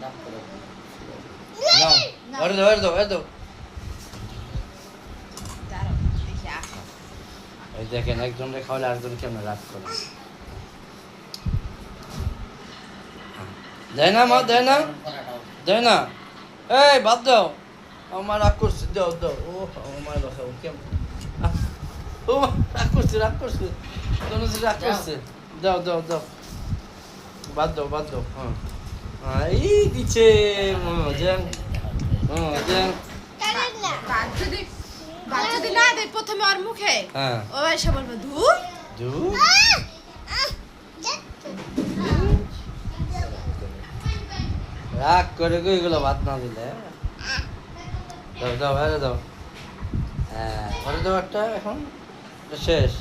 নাও ওরে দাও ওরে দাও ওরে দাও। এই দেখেন একজনকে খাওয়ালে আরেকজন কেমন রাগ করে দেয় না মা দেয় না দেয় না এই বাদ দাও আমার রাগ করছে দাও দাও ও আমার বাসা ও কেমন ও রাগ করছে রাগ করছে রাগ করছে দাও দাও দাও বাদ দাও বাদ দাও হ্যাঁ হ্যাঁ, এই দিচ্ছে হুম, জ্যাং হুম, জ্যাং ভাত যদি ভাত যদি না দেয় প্রথমে ওর মুখে হ্যাঁ ও এসে বলব ধুর দুধ রাগ করে গো এগুলো ভাত না দিলে? দাও দাও আরে দাও। হ্যাঁ দাও একটা এখন। শেষ।